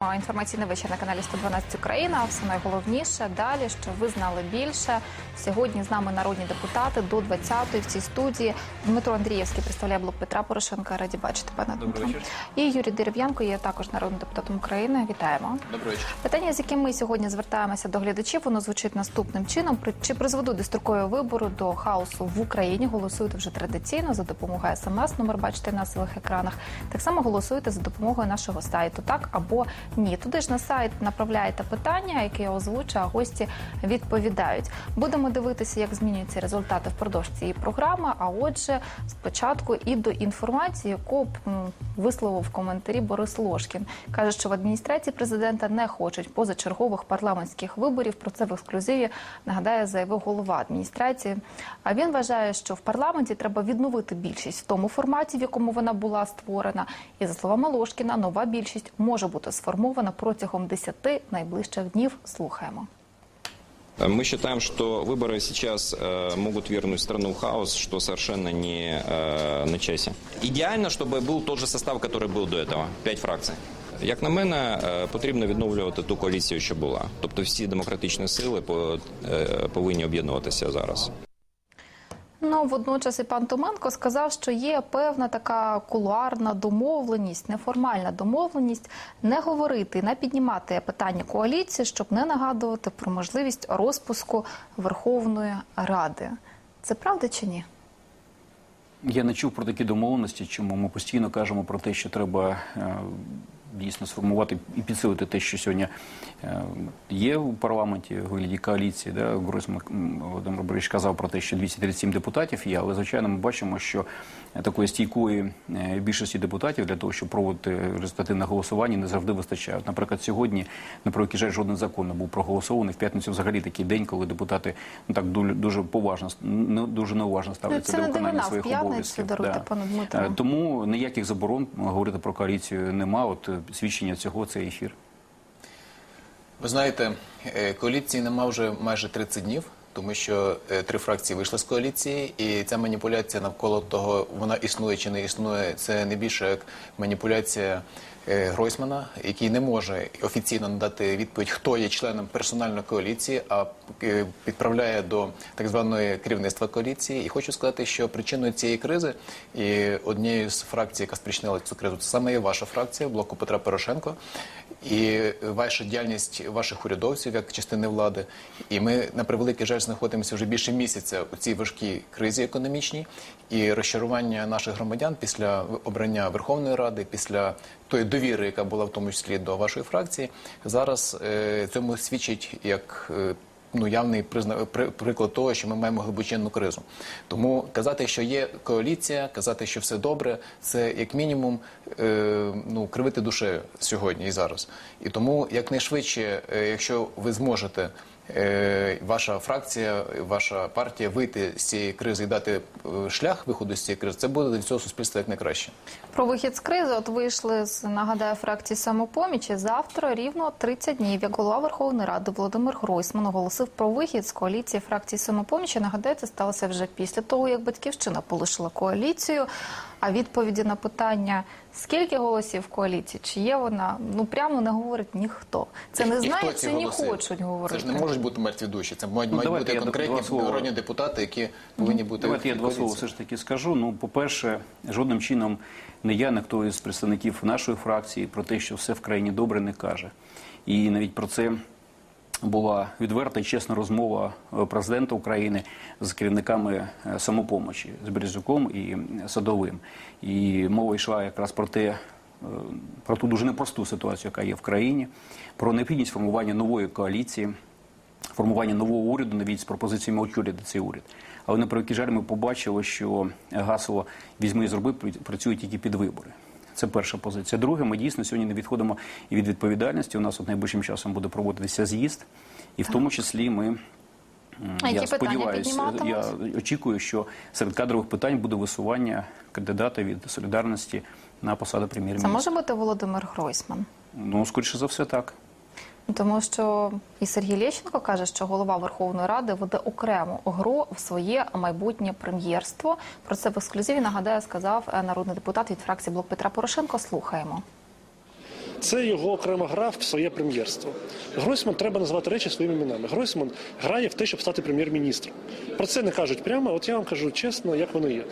Інформаційний вечір на каналі 112 Україна. Все найголовніше далі, що ви знали більше. Сьогодні з нами народні депутати до 20-ї в цій студії. Дмитро Андрієвський представляє блок Петра Порошенка. Раді бачити пане Добрий Дмитро. І Юрій Дерев'янко є також народним депутатом України. Вітаємо. Добрий вечір. Питання, з яким ми сьогодні звертаємося до глядачів, воно звучить наступним чином: чи призведуть дострокові вибори до хаосу в Україні? Голосуйте вже традиційно за допомогою смс. Номер бачите на своїх екранах. Так само голосуйте за допомогою нашого сайту, так або ні. Туди ж на сайт направляєте питання, які я озвучу, а гості відповідають. Будемо дивитися, як змінюються результати впродовж цієї програми. А отже, спочатку і до інформації, яку висловив в коментарі Борис Лошкін. каже, що в адміністрації президента не хочуть позачергових парламентських виборів. Про це в ексклюзиві нагадає заявив голова адміністрації. А він вважає, що в парламенті треба відновити більшість в тому форматі, в якому вона була створена. І за словами Лошкіна, нова більшість може бути сформована протягом 10 найближчих днів. Слухаємо. Мы считаем, что выборы сейчас э, могут вернуть страну в хаос, что совершенно не э, на часе. Ідеально, чтобы был тот же состав, который был до этого. П'ять фракцій. Як на мене, е, потрібно відновлювати ту коаліцію, що була. Тобто всі демократичні сили по- е, повинні об'єднуватися зараз. Ну водночас і пан Томенко сказав, що є певна така кулуарна домовленість, неформальна домовленість не говорити, не піднімати питання коаліції, щоб не нагадувати про можливість розпуску Верховної Ради. Це правда чи ні? Я не чув про такі домовленості, чому ми постійно кажемо про те, що треба е, дійсно сформувати і підсилити те, що сьогодні є у парламенті в вигляді коаліції. Да? Гройсман м, Володимир Борисович казав про те, що 237 депутатів є, але звичайно ми бачимо, що такої стійкої е, більшості депутатів для того, щоб проводити результативне голосування, не завжди вистачає. От, Наприклад, сьогодні, на превеликий жаль, жоден закон не був проголосований. В п'ятницю взагалі такий день, коли депутати ну так дуже, поважно не дуже неуважно ставляться це до виконання своїх обов'язків. Дмитро. Е, Тому ніяких заборон говорити про коаліцію нема. От е, свідчення цього це ефір. Ви знаєте, е, коаліції нема вже майже 30 днів, тому що е, три фракції вийшли з коаліції, і ця маніпуляція навколо того, вона існує чи не існує, це не більше як маніпуляція е, Гройсмана, який не може офіційно надати відповідь, хто є членом персональної коаліції, а підправляє до так званої керівництва коаліції. І хочу сказати, що причиною цієї кризи і однією з фракцій, яка спричинила цю кризу, це саме є ваша фракція блоку Петра Порошенко. І ваша діяльність ваших урядовців як частини влади. І ми на превеликий жаль знаходимося вже більше місяця у цій важкій кризі економічній і розчарування наших громадян після обрання Верховної Ради, після тої довіри, яка була в тому числі до вашої фракції, зараз е, цьому свідчить як. е, Ну, явний призна... при- приклад того, що ми маємо глибочинну кризу. Тому казати, що є коаліція, казати, що все добре, це як мінімум е, ну, кривити душею сьогодні і зараз. І тому якнайшвидше, е, якщо ви зможете, ваша фракція, ваша партія вийти з цієї кризи і дати е, шлях виходу з цієї кризи, це буде для цього суспільства як найкраще. Про вихід з кризи от вийшли з нагадаю фракції самопомічі. Завтра рівно 30 днів. Як голова Верховної Ради Володимир Гройсман оголосив про вихід з коаліції фракції самопомічі. Нагадаю, це сталося вже після того, як батьківщина полишила коаліцію. А відповіді на питання, скільки голосів в коаліції, чи є вона, ну прямо не говорить ніхто. Це не ці чи не хочуть говорити. Це ж не можуть бути мертві душі. Це мають, Ну, мають бути конкретні народні депутати, які повинні бути Давайте я два слова все ж таки скажу. Ну, по-перше, жодним чином не я, не хто із представників нашої фракції про те, що все в країні добре, не каже. І навіть про це була відверта і чесна розмова е, президента України з керівниками е, самопомочі з Березюком і Садовим. І мова йшла якраз про те. е, Про ту дуже непросту ситуацію, яка є в країні, про необхідність формування нової коаліції, формування нового уряду навіть з пропозиціями очолити цей уряд. Але на превеликий жаль, ми побачили, що гасово візьми і зроби працює тільки під вибори. Це перша позиція. Друге, ми дійсно сьогодні не відходимо і від відповідальності. У нас от найближчим часом буде проводитися з'їзд, і в тому числі ми. А я сподіваюся, я очікую, що серед кадрових питань буде висування кандидата від солідарності на посаду прем'єр-міністра. може бути Володимир Гройсман. Ну, скоріше за все, так. Тому що і Сергій Лєщенко каже, що голова Верховної Ради веде окрему гру в своє майбутнє прем'єрство. Про це в ексклюзиві нагадаю, сказав е, народний депутат від фракції Блок Петра Порошенко. Слухаємо. Це його окрема гра в своє прем'єрство. Гройсман треба назвати речі своїми іменами. Гройсман грає в те, щоб стати прем'єр-міністром. Про це не кажуть прямо. От я вам кажу чесно, як воно є.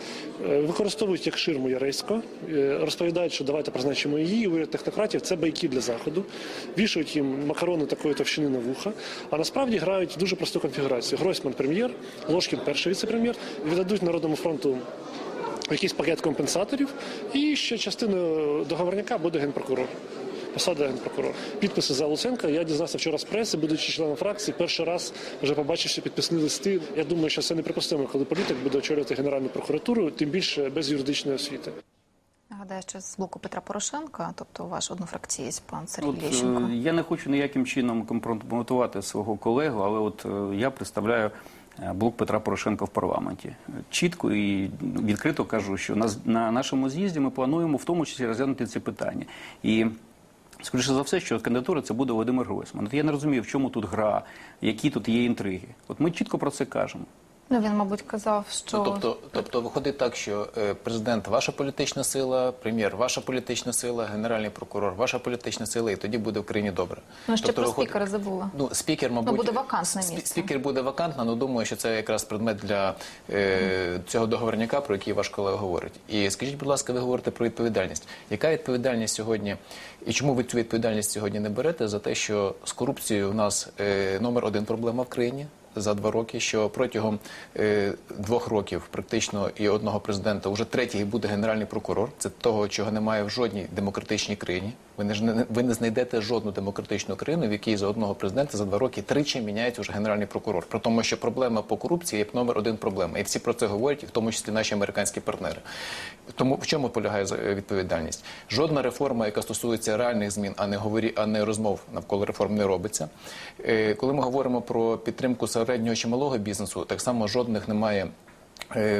Е, Використовують як ширму Яресько, е, розповідають, що давайте призначимо її. Уряд технократів це байки для заходу. Вішають їм макарони такої товщини на вуха. А насправді грають дуже просту конфігурацію. Гройсман прем'єр, Ложкін перший віце-прем'єр. Віддадуть народному фронту якийсь пакет компенсаторів, і ще частиною договорняка буде генпрокурор. Посада генпрокурор. Підписи за Луценка. Я дізнався вчора з преси, будучи членом фракції. Перший раз вже побачивши підписні листи. Я думаю, що це неприпустимо, коли політик буде очолювати Генеральну прокуратуру, тим більше без юридичної освіти. Нагадаю, що з блоку Петра Порошенка, тобто ваш однофракцієць, пан Сергій От, е, Лещенко. я не хочу ніяким чином компрометувати свого колегу, але от е, я представляю е, блок Петра Порошенка в парламенті. Чітко і відкрито кажу, що на, на нашому з'їзді ми плануємо в тому числі розглянути ці питання. І скоріше за все, що кандидатура це буде Володимир Гройсман. От я не розумію, в чому тут гра, які тут є інтриги. От ми чітко про це кажемо. Ну він, мабуть, казав, що Ну, тобто, тобто виходить так, що е, президент ваша політична сила, прем'єр ваша політична сила, генеральний прокурор ваша політична сила, і тоді буде в країні добре. ну ще тобто, про виходить- спікера забула. Ну, спікер, мабуть, буде вакантне спі- місце. Спікер буде вакантна, але думаю, що це якраз предмет для е, цього договорняка, про який ваш колега говорить. І скажіть, будь ласка, ви говорите про відповідальність. Яка відповідальність сьогодні, і чому ви цю відповідальність сьогодні не берете за те, що з корупцією у нас е, номер один проблема в країні? За два роки, що протягом е, двох років, практично і одного президента, вже третій буде генеральний прокурор. Це того, чого немає в жодній демократичній країні. Ви не ж ви не знайдете жодну демократичну країну, в якій за одного президента за два роки тричі міняється вже генеральний прокурор. При тому, що проблема по корупції є номер один проблема, і всі про це говорять, і в тому числі наші американські партнери. Тому в чому полягає е, відповідальність? Жодна реформа, яка стосується реальних змін, а не говорі, а не розмов навколо реформ, не робиться. Е, Коли ми говоримо про підтримку середнього чи малого бізнесу, так само жодних немає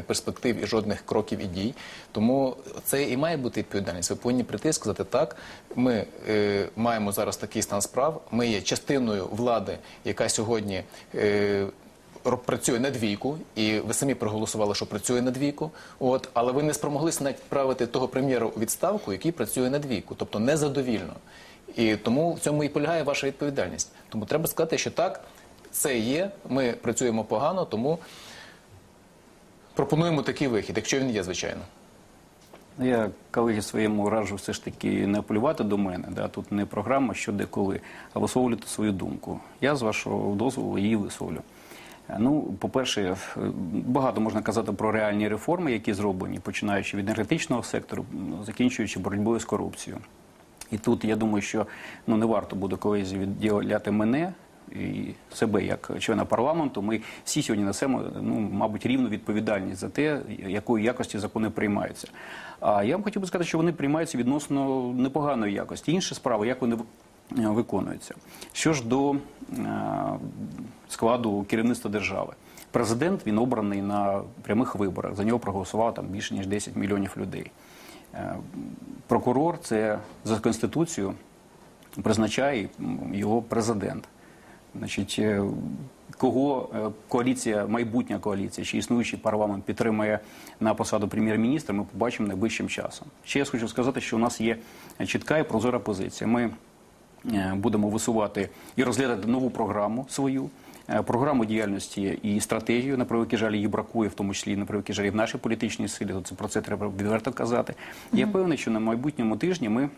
перспектив і жодних кроків і дій. Тому це і має бути відповідальність. Ви повинні прийти і сказати так. Ми е, маємо зараз такий стан справ. Ми є частиною влади, яка сьогодні. Е, Працює на двійку, і ви самі проголосували, що працює на двійку. От, але ви не спромоглися навіть відправити того прем'єра у відставку, який працює на двійку, тобто незадовільно. І тому в цьому і полягає ваша відповідальність. Тому треба сказати, що так, це є. Ми працюємо погано, тому пропонуємо такий вихід, якщо він є, звичайно. Я колеги своєму раджу все ж таки не апелювати до мене. Да? Тут не програма що де коли, а висловлювати свою думку. Я з вашого дозволу її висловлю. Ну, по-перше, е, багато можна казати про реальні реформи, які зроблені, починаючи від енергетичного сектору, закінчуючи боротьбою з корупцією. І тут я думаю, що ну не варто буде колись відділяти мене і себе як члена парламенту. Ми всі сьогодні несемо, ну мабуть, рівну відповідальність за те, якої якості закони приймаються. А я вам хотів би сказати, що вони приймаються відносно непоганої якості. Інша справа, як вони е, виконуються. Що ж до е, складу керівництва держави. Президент він обраний на прямих виборах. За нього проголосувало там більше ніж 10 мільйонів людей. Е, Прокурор це за конституцією призначає його президент. Значить, е, кого е, коаліція, майбутня коаліція чи існуючий парламент підтримує на посаду прем'єр-міністра, ми побачимо найближчим часом. Ще я хочу сказати, що у нас є чітка і прозора позиція. Ми е, будемо висувати і розглядати нову програму свою. Програму діяльності і стратегію, на превеликий жаль, її бракує, в тому числі і на превеликий жаль і в нашій політичній силі. то Це про це треба відверто казати. Я певний, що на майбутньому тижні ми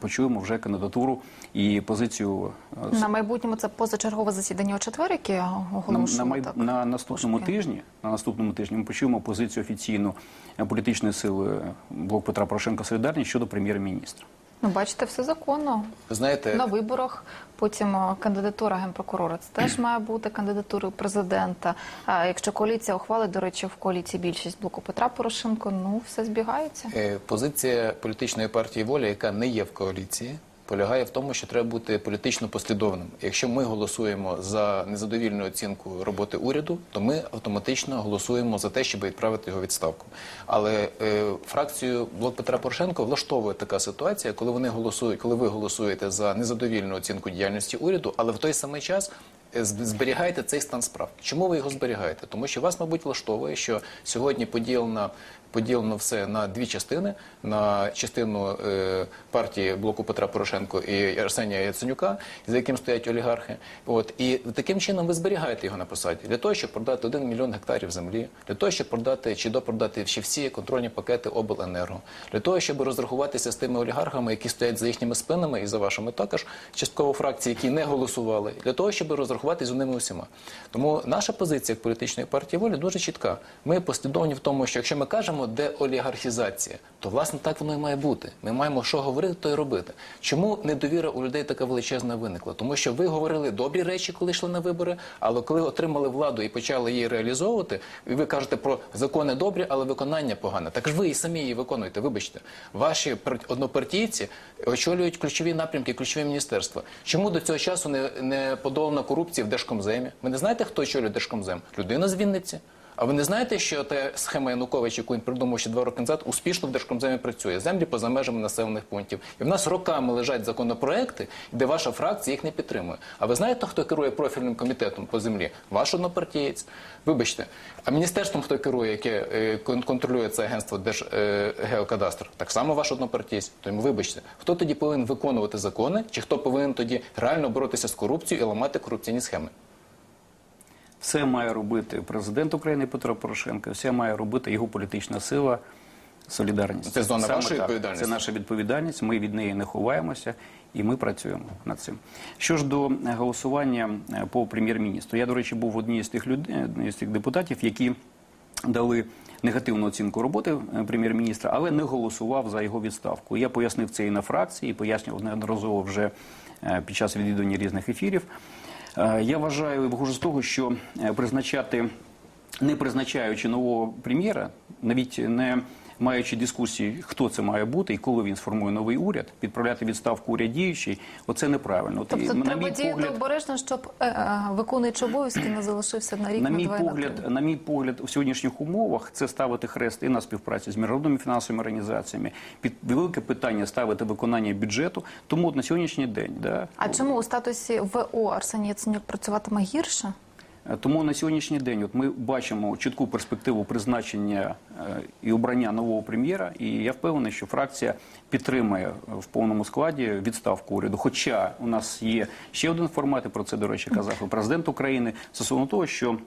почуємо вже кандидатуру і позицію е, На майбутньому це позачергове засідання у четвер, яке на, на, так. на наступному Пошуки. тижні. На наступному тижні ми почуємо позицію офіційну е, політичної сили блок Петра Порошенка Солідарність щодо прем'єр-міністра. Ну, бачите, все законно. Знаєте, На виборах потім кандидатура генпрокурора. Це теж має бути кандидатурою президента. А якщо коаліція ухвалить, до речі, в коаліції більшість блоку Петра Порошенко, ну все збігається. Е, Позиція політичної партії воля, яка не є в коаліції, полягає в тому, що треба бути політично послідовним. Якщо ми голосуємо за незадовільну оцінку роботи уряду, то ми автоматично голосуємо за те, щоб відправити його відставку. Але е, фракцію блок Петра Порошенко влаштовує така ситуація, коли вони голосують, коли ви голосуєте за незадовільну оцінку діяльності уряду, але в той самий час. е, Зберігаєте цей стан справ. Чому ви його зберігаєте? Тому що вас, мабуть, влаштовує, що сьогодні поділена поділено все на дві частини: на частину е, партії блоку Петра Порошенко і Арсенія Яценюка, за яким стоять олігархи. От і таким чином ви зберігаєте його на посаді для того, щоб продати один мільйон гектарів землі, для того, щоб продати чи допродати ще всі контрольні пакети обленерго, для того, щоб розрахуватися з тими олігархами, які стоять за їхніми спинами і за вашими також частково фракції, які не голосували, для того, щоб розрахуватися з ними усіма. Тому наша позиція як політичної партії волі дуже чітка. Ми послідовні в тому, що якщо ми кажемо деолігархізація, то власне так воно і має бути. Ми маємо що говорити, то і робити. Чому недовіра у людей така величезна виникла? Тому що ви говорили добрі речі, коли йшли на вибори, але коли отримали владу і почали її реалізовувати, і ви кажете про закони добрі, але виконання погане. Так ж ви і самі її виконуєте. Вибачте, ваші пар- однопартійці очолюють ключові напрямки, ключові міністерства. Чому до цього часу не, не подолана корупція в Держкомземі? Ви не знаєте, хто очолює Держкомзем? Людина з Вінниці. А ви не знаєте, що та схема Януковича, яку він придумав ще два роки назад, успішно в Держкомземі працює? Землі поза межами населених пунктів. І в нас роками лежать законопроекти, де ваша фракція їх не підтримує. А ви знаєте, хто керує профільним комітетом по землі? Ваш однопартієць. Вибачте. А міністерством хто керує, яке е, контролює це агентство Держгеокадастр? Так само ваш однопартієць. Тому вибачте, хто тоді повинен виконувати закони, чи хто повинен тоді реально боротися з корупцією і ламати корупційні схеми? Все має робити президент України Петро Порошенко, все має робити його політична сила. Солідарність Це зона Саме вашої так. відповідальності? Це наша відповідальність. Ми від неї не ховаємося, і ми працюємо над цим. Що ж до голосування е, по прем'єр-міністру, я до речі був однією з тих людей, з тих депутатів, які дали негативну оцінку роботи е, прем'єр-міністра, але не голосував за його відставку. Я пояснив це і на фракції, і пояснював неодноразово вже е, під час відвідування різних ефірів. Е, Я вважаю, виходжу з того, що е, призначати, не призначаючи нового прем'єра, навіть не маючи дискусії, хто це має бути і коли він сформує новий уряд, відправляти відставку уряд діючий, оце неправильно. Тобто на треба діяти погляд, обережно, щоб е, е, виконуючи обов'язки не залишився на рік на на мій на погляд, три. на мій погляд, у сьогоднішніх умовах це ставити хрест і на співпраці з міжнародними фінансовими організаціями. Під велике питання ставити виконання бюджету. Тому на сьогоднішній день, да, А чому у статусі ВО Арсеній Яценюк працюватиме гірше? Е, Тому на сьогоднішній день от ми бачимо чітку перспективу призначення е, і обрання нового прем'єра. І я впевнений, що фракція підтримає в повному складі відставку уряду. Хоча у нас є ще один формат, і про це, до речі, казав і президент України стосовно того, що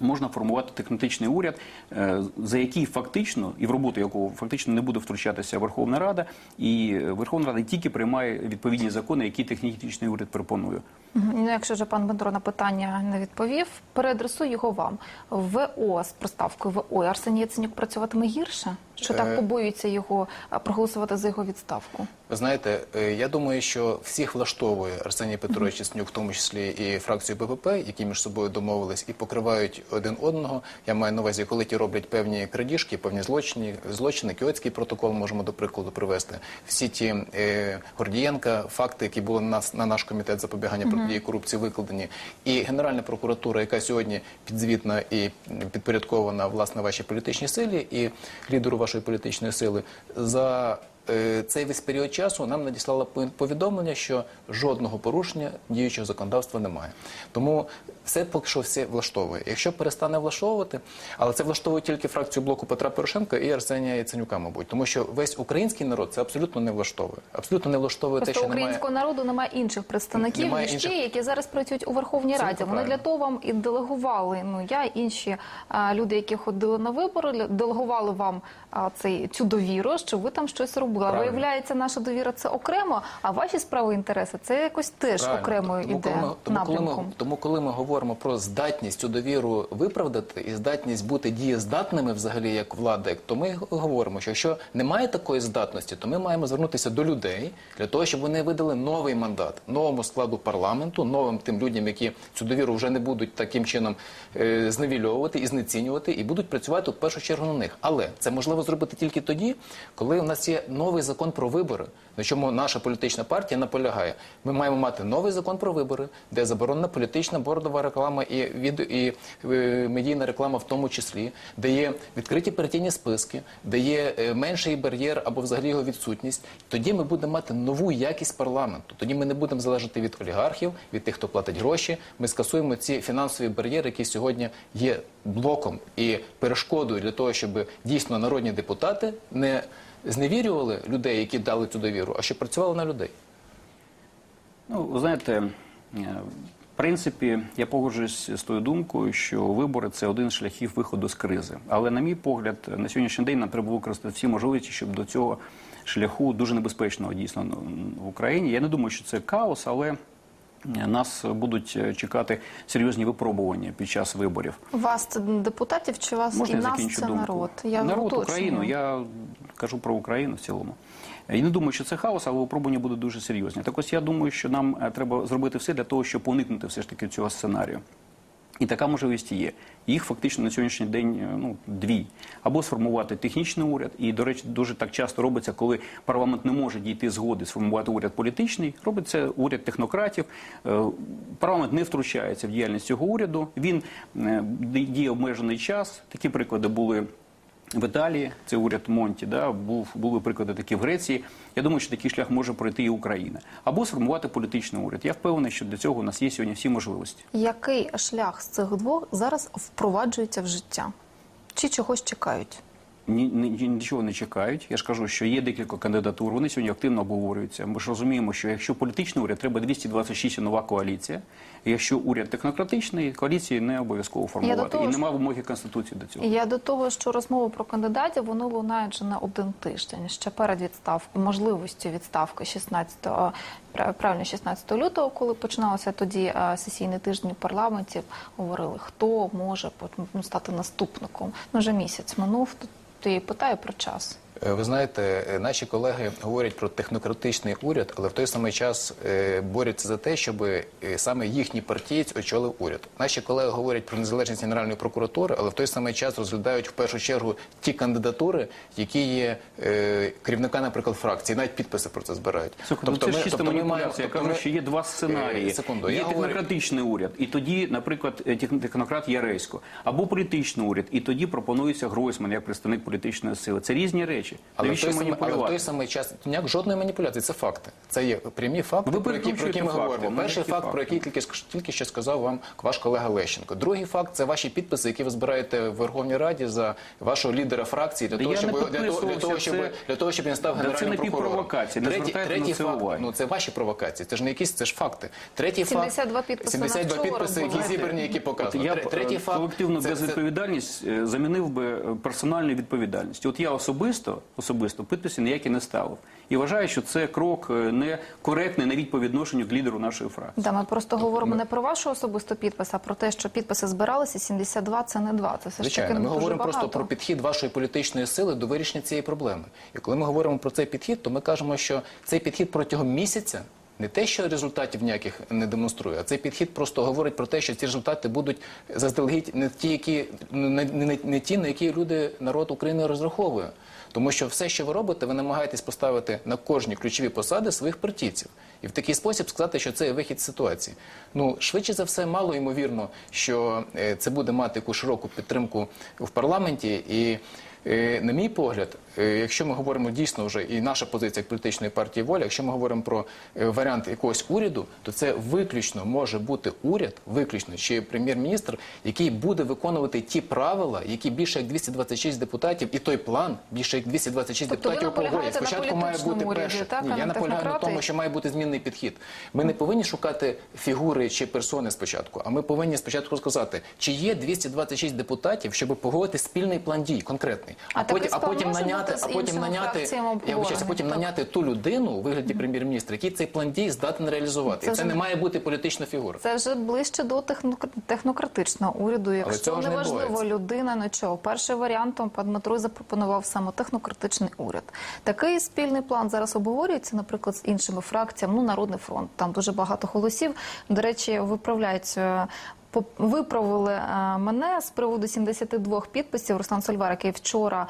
можна формувати технологічний уряд, е, за який фактично і в роботу якого фактично не буде втручатися Верховна Рада, і Верховна Рада тільки приймає відповідні закони, які технологічний уряд пропонує. Ну, якщо вже пан Бендро на питання не відповів, переадресую його вам. ВО з проставкою ВО Арсеній Яценюк працюватиме гірше? Що так Е. побоюється його проголосувати за його відставку? Ви знаєте, е, я думаю, що всіх влаштовує Арсеній Петрович Яценюк, в тому числі і фракцію БПП, які між собою домовились і покривають один одного. Я маю на увазі, коли ті роблять певні крадіжки, певні злочини, злочини, Кіотський протокол можемо до прикладу привести. Всі ті е, Гордієнка, факти, які були на на наш комітет запобігання протидії корупції, викладені, і Генеральна прокуратура, яка сьогодні підзвітна і підпорядкована власне вашій політичній силі і лідеру вашої політичної сили за цей весь період часу нам надіслала повідомлення, що жодного порушення діючого законодавства немає. Тому все поки що все влаштовує. Якщо перестане влаштовувати, але це влаштовує тільки фракцію блоку Петра Порошенка і Арсенія Яценюка, мабуть, тому що весь український народ це абсолютно не влаштовує. Абсолютно не влаштовує те, що українського немає. народу немає інших представників, Немає ніж ті, інших. які зараз працюють у Верховній Абсолютно Раді. Вони для того вам і делегували. Ну я і інші а, люди, які ходили на вибори, делегували вам а, цей цю довіру, що ви там щось робили. А Правильно. Виявляється, наша довіра це окремо, а ваші справи інтереси це якось теж Правильно. окремою тому, іде коли ми, тому, коли ми, тому, коли ми говоримо про здатність цю довіру виправдати і здатність бути дієздатними взагалі як влада, то ми говоримо, що якщо немає такої здатності, то ми маємо звернутися до людей для того, щоб вони видали новий мандат новому складу парламенту, новим тим людям, які цю довіру вже не будуть таким чином е, зневільовувати і знецінювати, і будуть працювати в першу чергу на них. Але це можливо зробити тільки тоді, коли у нас є новий закон про вибори. На чому наша політична партія наполягає. Ми маємо мати новий закон про вибори, де заборонена політична бордова реклама і від і е, медійна реклама, в тому числі, де є відкриті партійні списки, де є е, менший бар'єр або взагалі його відсутність. Тоді ми будемо мати нову якість парламенту. Тоді ми не будемо залежати від олігархів, від тих, хто платить гроші. Ми скасуємо ці фінансові бар'єри, які сьогодні є блоком і перешкодою для того, щоб дійсно народні депутати не зневірювали людей, які дали цю довіру, а щоб працювали на людей. Ну, ви знаєте, е, в принципі, я погоджуюсь з тою думкою, що вибори це один з шляхів виходу з кризи. Але, на мій погляд, на сьогоднішній день нам треба використати всі можливості, щоб до цього шляху дуже небезпечного дійсно ну, в Україні. Я не думаю, що це хаос, але нас будуть е, чекати серйозні випробування під час виборів. Вас це депутатів чи вас Можна і я нас це думку? народ? Я народ уточнюю. Україну. Я кажу про Україну в цілому. І не думаю, що це хаос, але випробування будуть дуже серйозні. Так ось я думаю, що нам е, треба зробити все для того, щоб уникнути все ж таки цього сценарію. І така можливість є. Їх фактично на сьогоднішній день е, ну, дві. Або сформувати технічний уряд, і, до речі, дуже так часто робиться, коли парламент не може дійти згоди сформувати уряд політичний, робиться уряд технократів. Е, Парламент не втручається в діяльність цього уряду. Він е, діє обмежений час. Такі приклади були. В Італії це уряд Монті, да був були приклади такі в Греції. Я думаю, що такий шлях може пройти і Україна або сформувати політичний уряд. Я впевнений, що для цього у нас є сьогодні всі можливості. Який шлях з цих двох зараз впроваджується в життя? Чи чогось чекають? Ні, ні- нічого не чекають. Я ж кажу, що є декілька кандидатур. Вони сьогодні активно обговорюються. Ми ж розуміємо, що якщо політичний уряд, треба 226 і нова коаліція. Якщо уряд технократичний, коаліції не обов'язково формувати. того, і що- нема вимоги конституції до цього. Я до того, що розмови про кандидатів вони лунають вже на один тиждень ще перед відставкою, можливості відставки 16, а, пра- правильно 16 лютого, коли починалося тоді сесійний тиждень у парламенті, говорили, хто може ну, стати наступником. Ну вже місяць минув. То я питаю про час. Е, Ви знаєте, е, наші колеги говорять про технократичний уряд, але в той самий час е, борються за те, щоб саме їхній партієць очолив уряд. Наші колеги говорять про незалежність Генеральної прокуратури, але в той самий час розглядають в першу чергу ті кандидатури, які є керівника, наприклад, фракції, навіть підписи про це збирають. Слухайте, ну це ми маємо- маніпуляція. Я тобто кажу, ми- що є два сценарії. Секунду, є я говорю- уряд, і тоді, наприклад, тех- технократ Яресько, або політичний уряд, і тоді пропонується Гройсман як представник політичної сили. Це різні речі. Але в, той самий, але в маніпулювати? той самий час ніяк жодної маніпуляції. Це факти. Це є прямі факти, Ви про які, про які ми перекручуєте говоримо. факти, ну, Перший які факт, факти? про який тільки, ск- тільки що сказав вам ваш колега Лещенко. Другий факт це ваші підписи, які ви збираєте в Верховній Раді за вашого лідера фракції для Та того, я щоб не для того, для того, підписувався, щоб це- для того, щоб він став Та це генеральним прокурором. напівпровокація, не Третій, звертайте третій на це факт, уваги. ну це ваші провокації. Це ж не якісь, це ж факти. Третій 72 факт, підписи 72 на вчора підписи, які були. зібрані, які Тре- б, Третій е, факт колективну це- це- безвідповідальність е, замінив би е, персональною відповідальністю. От я особисто особисто підписи ніякі не ставив. І вважаю, що це крок е, некоректний навіть по відношенню к лідеру нашої фракції. Да, ми просто говоримо не про вашу особисту підпис, а про те, що підписи збиралися, 72 – це не два. Це все ж Звичайно, таки ми говоримо багато. просто про підхід вашої політичної сили до вирішення цієї проблеми. І коли ми говоримо про цей підхід, то ми кажемо, що цей підхід протягом місяця не те, що результатів ніяких не демонструє, а цей підхід просто говорить про те, що ці результати будуть заздалегідь не ті, які не, не, не ті, на які люди народ України розраховує. Тому що все, що ви робите, ви намагаєтесь поставити на кожні ключові посади своїх партійців. І в такий спосіб сказати, що це є вихід з ситуації. Ну, швидше за все, мало ймовірно, що е, це буде мати яку широку підтримку в парламенті. І, на мій погляд, е, якщо ми говоримо дійсно вже і наша позиція як політичної партії воля, якщо ми говоримо про е, варіант якогось уряду, то це виключно може бути уряд, виключно чи прем'єр-міністр, який буде виконувати ті правила, які більше як 226 депутатів, і той план більше як 226 Тобто депутатів на Спочатку має бути уряді, перше. так, Ні, я наполягаю на тому, що має бути змінний підхід. Ми не повинні шукати фігури чи персони спочатку, а ми повинні спочатку сказати, чи є 226 депутатів, щоб погодити спільний план дій конкретний, А такий потім, а потім наняти, а потім наняти, я обговорений, потім так. наняти ту людину у вигляді прем'єр-міністра, який цей план дій здатен реалізувати. Це це ж- не має бути політична фігура. Це вже ближче до технокр- технократичного уряду. Якщо не неважливо відбувається. людина, нічого. Перший варіант пан Дмитро запропонував саме технократичний уряд. Такий спільний план зараз обговорюється, наприклад, з іншими фракціями. Ну, Народний фронт. Там дуже багато голосів. До речі, виправляють е, виправили е, мене з приводу 72 підписів. Руслан Сольвар, який вчора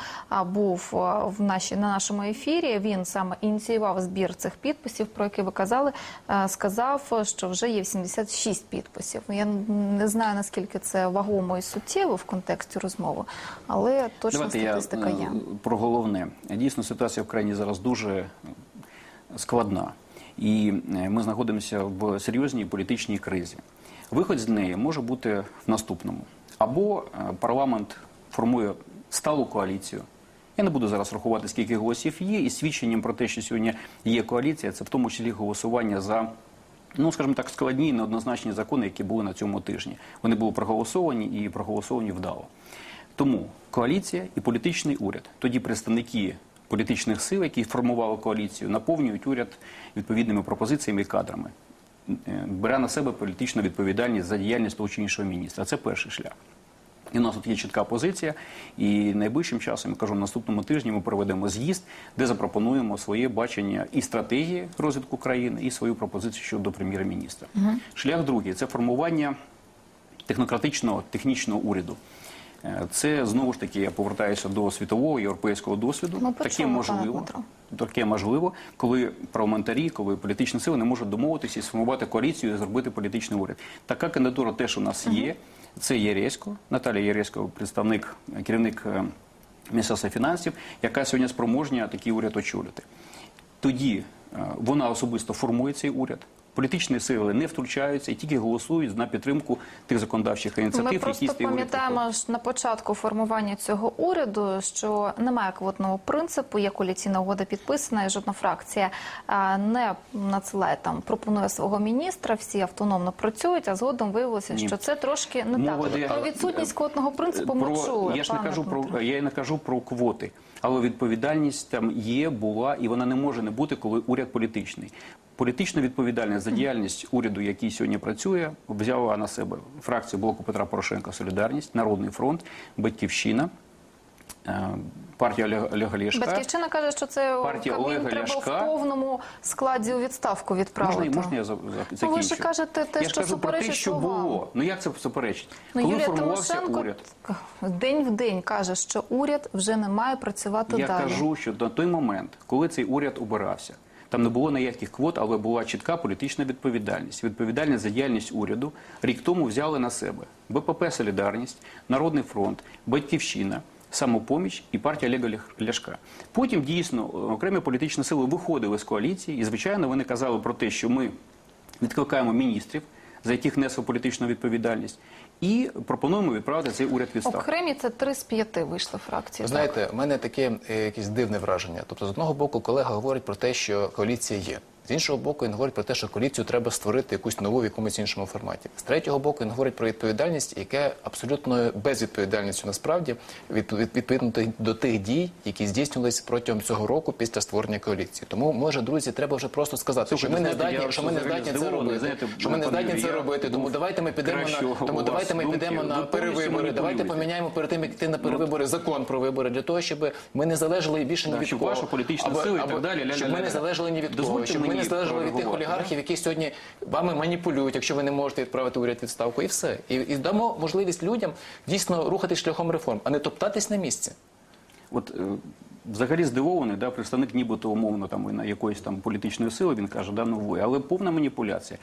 був е, в нашій на нашому ефірі. Він саме ініціював збір цих підписів, про які ви казали. е, Сказав, що вже є 76 підписів. Я не знаю наскільки це вагомо і суттєво в контексті розмови, але точна Давайте статистика я є. про головне. Дійсно, ситуація в країні зараз дуже складна. І ми знаходимося в серйозній політичній кризі. Виход з неї може бути в наступному: або е, парламент формує сталу коаліцію. Я не буду зараз рахувати, скільки голосів є, і свідченням про те, що сьогодні є коаліція, це в тому числі голосування за. Ну, скажімо так, складні і неоднозначні закони, які були на цьому тижні. Вони були проголосовані і проголосовані вдало. Тому коаліція і політичний уряд, тоді представники політичних сил, які формували коаліцію, наповнюють уряд відповідними пропозиціями і кадрами, бере на себе політичну відповідальність за діяльність того чи іншого міністра. Це перший шлях. І у нас тут є чітка позиція, і найближчим часом, я кажу, наступному тижні ми проведемо з'їзд, де запропонуємо своє бачення і стратегії розвитку країни, і свою пропозицію щодо прем'єр-міністра. Шлях другий це формування технократичного технічного уряду. Е, Це знову ж таки я повертаюся до світового європейського досвіду. Ми таке почуємо, можливо, таке можливо, коли парламентарі, коли політичні сили не можуть домовитися і сформувати коаліцію і зробити політичний уряд. Така кандидатура теж у нас є. Це Єресько, Наталія Єресько, представник, керівник е, Міністерства фінансів, яка сьогодні спроможня такий уряд очолити. Тоді е, вона особисто формує цей уряд. Політичні сили не втручаються і тільки голосують на підтримку тих законодавчих ініціатив, Ми просто уряд пам'ятаємо ж на початку формування цього уряду, що немає квотного принципу, є коаліційна угода підписана, і жодна фракція не надсилає там, пропонує свого міністра. Всі автономно працюють, а згодом виявилося, Ні. що це трошки не Мова так. йде- Про відсутність квотного принципу ми чули. я ж не кажу Дмитро. про я не кажу про квоти, але відповідальність там є, була і вона не може не бути, коли уряд політичний. Політична відповідальність за діяльність уряду, який сьогодні працює, взяла на себе фракція блоку Петра Порошенка Солідарність, Народний фронт, Батьківщина, е, партія Олега- Ляшка. Батьківщина каже, що це Партія Кабмін Олега треба Ляшка. в повному складі у відставку відправити. Можна, можна я за- за- закінчу? Ну, ви ж кажете те, я що кажу про те, що словам. було. Ну як це суперечить? Ну, Коли Юлія формувався Тимошенко уряд, день в день каже, що уряд вже не має працювати Я далі. кажу, що на той момент, коли цей уряд обирався, там не було ніяких квот, але була чітка політична відповідальність. Відповідальність за діяльність уряду рік тому взяли на себе БПП Солідарність, Народний фронт, Батьківщина. Самопоміч і партія Олега Ляшка. Потім дійсно окремі політичні сили виходили з коаліції, і звичайно вони казали про те, що ми відкликаємо міністрів, за яких несла політичну відповідальність, і пропонуємо відправити цей уряд відставку. Окремі це три з п'яти вийшли фракції. Ви так. знаєте, в мене таке е, якесь дивне враження. Тобто, з одного боку, колега говорить про те, що коаліція є. З іншого боку, він говорить про те, що коаліцію треба створити якусь нову в якомусь іншому форматі. З третього боку, він говорить про відповідальність, яке абсолютно безвідповідальністю насправді від- від- відповідно до- тих дій, які здійснювалися протягом цього року після створення коаліції. Тому може, друзі, треба вже просто сказати, Слухайте, що ми не здатні, що ми не здатні це робити. знаєте, Що ми не здатні це робити. Тому давайте ми підемо на тому. Давайте ми підемо на перевибори. Давайте поміняємо перед тим, як йти на перевибори закон про вибори для того, щоб ми не залежали більше ні від кого. політична сила і так далі, Щоб ми не залежали ні від кого, Не залежали від тих олігархів, які сьогодні вами маніпулюють, якщо ви не можете відправити уряд відставку, і все. І, і дамо можливість людям дійсно рухатись шляхом реформ, а не топтатись на місці. От е, взагалі здивований, да, представник нібито умовно там на якоїсь там політичної сили, він каже, да, нової, але повна маніпуляція.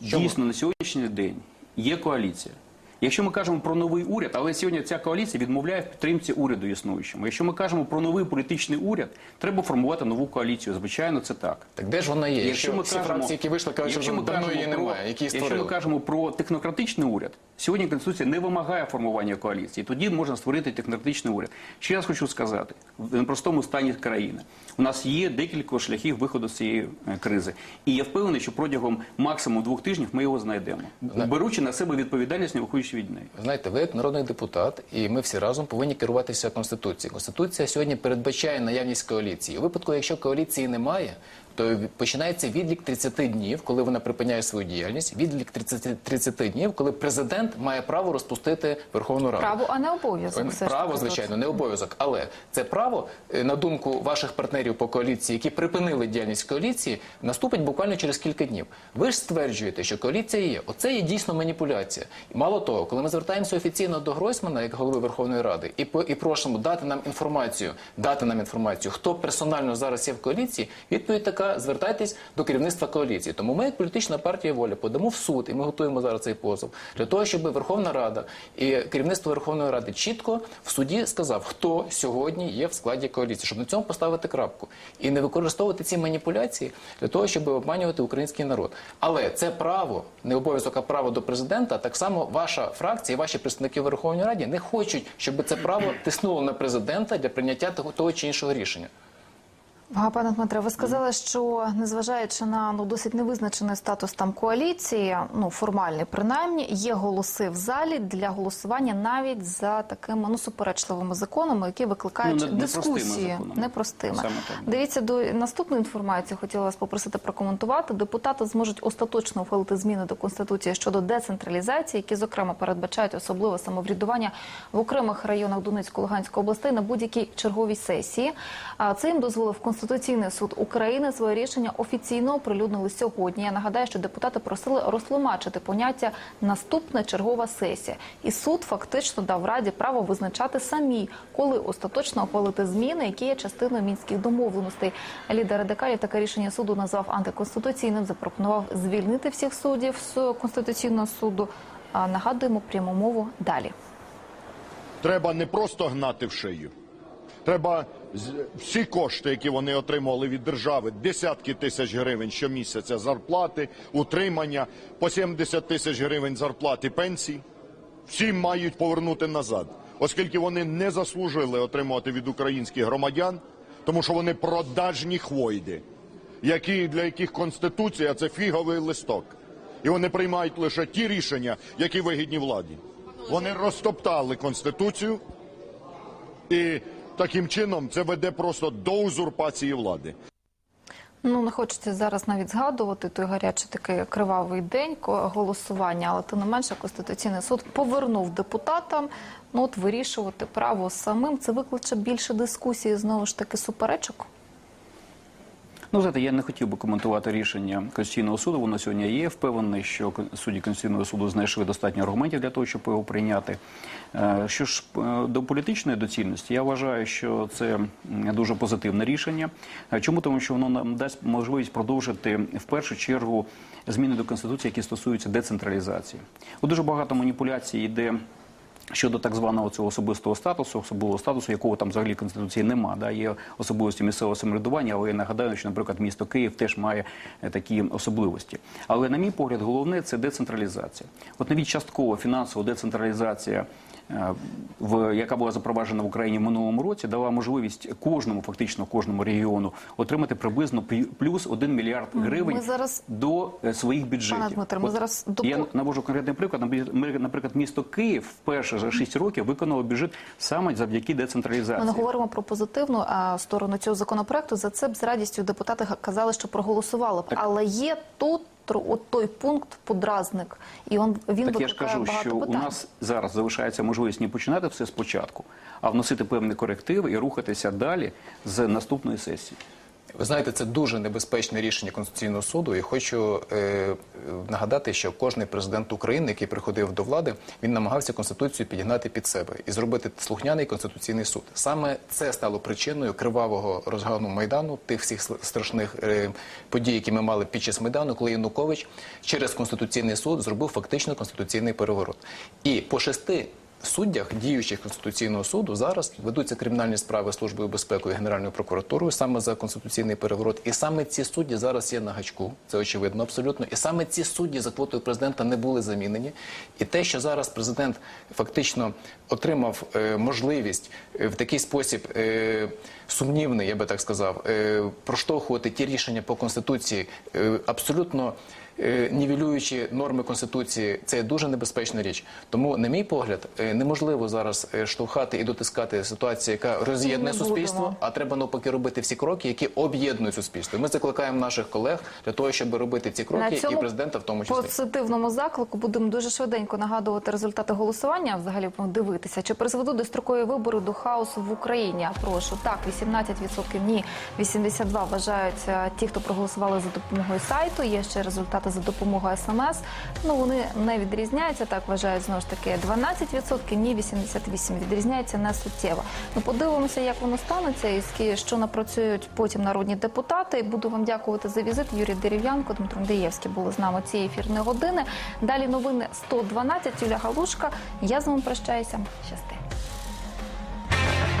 Дійсно, на сьогоднішній день є коаліція. Якщо ми кажемо про новий уряд, але сьогодні ця коаліція відмовляє в підтримці уряду існуючому. Якщо ми кажемо про новий політичний уряд, треба формувати нову коаліцію. Звичайно, це так. Так де ж вона є? Якщо, ми всі фракції, які вийшли, кажуть, якщо ми давно кажемо її про- немає, які її якщо ми кажемо про технократичний уряд, сьогодні Конституція не вимагає формування коаліції. Тоді можна створити технократичний уряд. Ще раз хочу сказати, в непростому стані країни у нас є декілька шляхів виходу з цієї е, кризи. І я впевнений, що протягом максимум двох тижнів ми його знайдемо, беручи на себе відповідальність, не виходячи від вільний. Знаєте, ви як народний депутат, і ми всі разом повинні керуватися Конституцією. Конституція сьогодні передбачає наявність коаліції. У випадку, якщо коаліції немає, то починається відлік 30 днів, коли вона припиняє свою діяльність. Відлік 30, 30 днів, коли президент має право розпустити Верховну Раду. Право, а не обов'язок. Право, звичайно, не обов'язок. Але це право, е, на думку ваших партнерів по коаліції, які припинили діяльність коаліції, наступить буквально через кілька днів. Ви ж стверджуєте, що коаліція є. Оце є дійсно маніпуляція. І мало того, коли ми звертаємося офіційно до Гройсмана, як голови Верховної Ради, і по- і просимо дати нам інформацію, дати нам інформацію, хто персонально зараз є в коаліції. Відповідь така: звертайтесь до керівництва коаліції. Тому ми, як політична партія воля, подамо в суд, і ми готуємо зараз цей позов для того, щоб Верховна Рада і керівництво Верховної Ради чітко в суді сказав, хто сьогодні є в складі коаліції, щоб на цьому поставити крапку і не використовувати ці маніпуляції для того, щоб обманювати український народ. Але це право, не обов'язок, а право до президента. Так само ваша фракція, ваші представники в Верховній Раді не хочуть, щоб це право тиснуло на президента для прийняття того чи іншого рішення. Пане Дмитре, ви сказали, що незважаючи на ну досить невизначений статус там коаліції, ну формальний принаймні, є голоси в залі для голосування навіть за такими ну суперечливими законами, які викликають Ну, не- дискусії законами. непростими. Саме так. Дивіться до наступної інформації. Хотіла вас попросити прокоментувати. Депутати зможуть остаточно ухвалити зміни до конституції щодо децентралізації, які зокрема передбачають особливе самоврядування в окремих районах Донецької Луганської областей на будь-якій черговій сесії. А це їм дозволив Конституційний суд України. Своє рішення офіційно оприлюднили сьогодні. Я нагадаю, що депутати просили розтлумачити поняття наступна чергова сесія, і суд фактично дав раді право визначати самі, коли остаточно ухвалити зміни, які є частиною мінських домовленостей. Лідер радикалів таке рішення суду назвав антиконституційним. Запропонував звільнити всіх суддів з конституційного суду. Нагадуємо пряму мову далі. Треба не просто гнати в шию. Треба всі кошти, які вони отримували від держави, десятки тисяч гривень щомісяця зарплати, утримання, по 70 тисяч гривень зарплати пенсій, всі мають повернути назад, оскільки вони не заслужили отримувати від українських громадян, тому що вони продажні хвойди, які, для яких конституція це фіговий листок. І вони приймають лише ті рішення, які вигідні владі. Вони розтоптали конституцію, і таким чином це веде просто до узурпації влади. Ну не хочеться зараз навіть згадувати той гарячий такий кривавий день голосування, але тим не менше конституційний суд повернув депутатам ну от вирішувати право самим. Це викличе більше дискусії знову ж таки суперечок. Ну, знаєте, я не хотів би коментувати рішення Конституційного суду. Воно сьогодні є. Впевнений, що судді Конституційного суду знайшли достатньо аргументів для того, щоб його прийняти. Е, Що ж е, до політичної доцільності, я вважаю, що це дуже позитивне рішення. Е, Чому? Тому що воно нам дасть можливість продовжити в першу чергу зміни до Конституції, які стосуються децентралізації. От дуже багато маніпуляцій йде Щодо так званого цього особистого статусу, особливого статусу, якого там взагалі конституції нема, да є особливості місцевого самоврядування. Але я нагадаю, що, наприклад, місто Київ теж має е, такі особливості. Але, на мій погляд, головне це децентралізація. От навіть часткова фінансова децентралізація. В яка була запроваджена в Україні в минулому році, дала можливість кожному, фактично кожному регіону отримати приблизно плюс 1 мільярд гривень Ми зараз- до е, своїх бюджетів. Пане Дмитре, ми От зараз я навожу конкретний приклад. Наприклад, ми- Наприклад, місто Київ вперше за 6 років виконало бюджет саме завдяки Ми децентралізації. не говоримо про позитивну а, сторону цього законопроекту. За це б з радістю депутати казали, що проголосували б. Але є тут тр- от той пункт подразник, і он він Так я ж кажу, що у нас зараз залишається можливість не починати все спочатку, а вносити певні корективи і рухатися далі з наступної сесії. Ви знаєте, це дуже небезпечне рішення Конституційного суду. І хочу е, нагадати, що кожний президент України, який приходив до влади, він намагався конституцію підігнати під себе і зробити слухняний конституційний суд. Саме це стало причиною кривавого розгану майдану, тих всіх страшних е, подій, які ми мали під час майдану, коли Янукович через конституційний суд зробив фактично конституційний переворот. І по шести суддях діючих Конституційного суду зараз ведуться кримінальні справи Службою безпеки і Генеральною прокуратурою саме за конституційний переворот. І саме ці судді зараз є на гачку. Це очевидно абсолютно. І саме ці судді за квотою президента не були замінені. І те, що зараз президент фактично отримав е, можливість е, в такий спосіб е, сумнівний, я би так сказав, проштовхувати ті рішення по конституції абсолютно нівелюючи норми конституції, це дуже небезпечна річ. Тому, на мій погляд, неможливо зараз штовхати і дотискати ситуацію, яка роз'єднує суспільство. А треба навпаки робити всі кроки, які об'єднують суспільство. Ми закликаємо наших колег для того, щоб робити ці кроки, і президента в тому числі. позитивному заклику будемо дуже швиденько нагадувати результати голосування. Взагалі дивитися, чи призведуть дострокові вибори до хаосу в Україні. Я прошу так, 18% ні, 82% вважають е, ті, хто проголосували за допомогою сайту. Є ще результати за допомогою смс. Ну вони не відрізняються. Так вважають знову ж таки 12%, ні, 88%. Відрізняється не суттєво. Ну подивимося, як воно станеться, і що напрацюють потім народні депутати. Буду вам дякувати за візит. Юрій Дерев'янко, Дмитро Андрієвський були з нами цієї ефірної години. Далі новини 112. Юля Галушка. Я з вами прощаюся. Щасти.